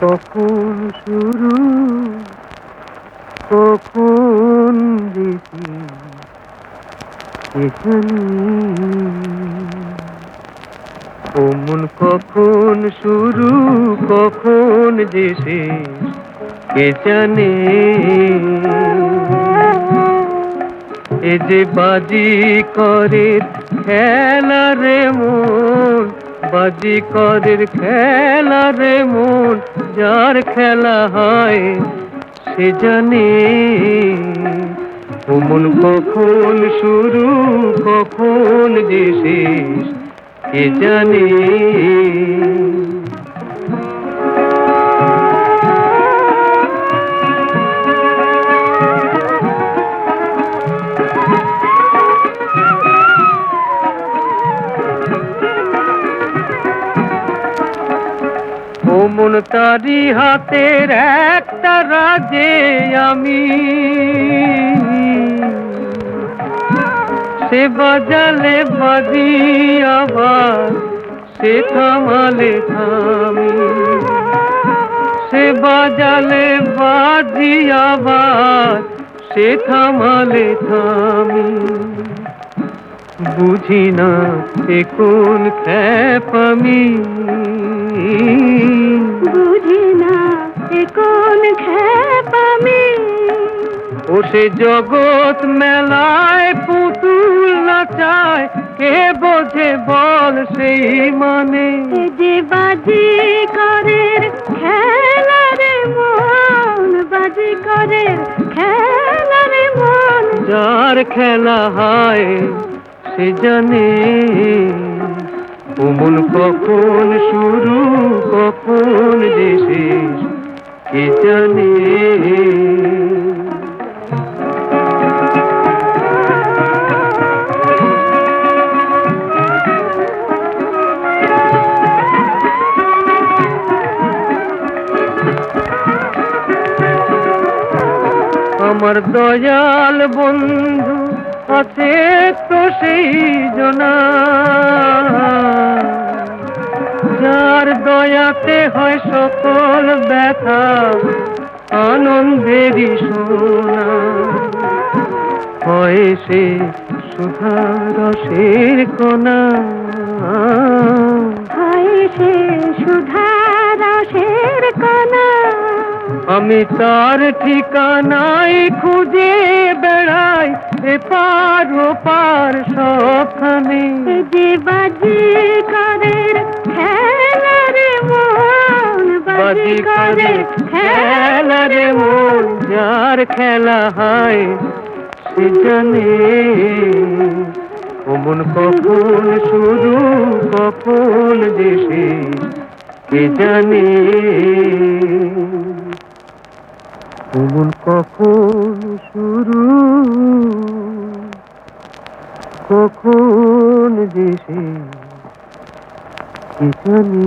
কখন শুরু, কখন এখানে। অমন কখন শুরু, কখন যে কে জানে? এ যে বাজি করে খেলা রে মন বাজি করের খেলা রে মন, যার খেলা হয় সে জানে। অমন কখন শুরু, কখন যে শেষ, কে জানে? ওমন তারি হাতের একটা রাজে আমি। সে বাজালে বাজি আবার, সে থামালে থামি। সে বাজালে বাজি আবার, সে থামালে থামি। বুঝি না এ কোন খ্যাপ আমি। বুঝি না এ কোন খেপ আমি? ও সে জগৎ মেলায় পুতুল নাচায় কে বোঝে বল সেই মানে? যে বাজি করের খেলা রে মন বাজি করের খেলা রে মন। যার খেলা হয় সে জানে ওমন কখন শুরু কে জানে? আমার দয়াল বন্ধু আছে তো সেই জনা। যার দয়াতে হয় সকল ব্যথা আনন্দেরই সোনা। হয় সে সুধা রসের কণা। হয় সে সুধা রসের কণা। আমি তার ঠিকানাই খুঁজে বেড়াই এপার ওপার সবখানে। যে বাজি খেলা রে মন যার খেলা হয় সে জানে। কখন শুরু যে শেষ কে জানে। কমন কখন শুরু কখন শেষ কে জানে।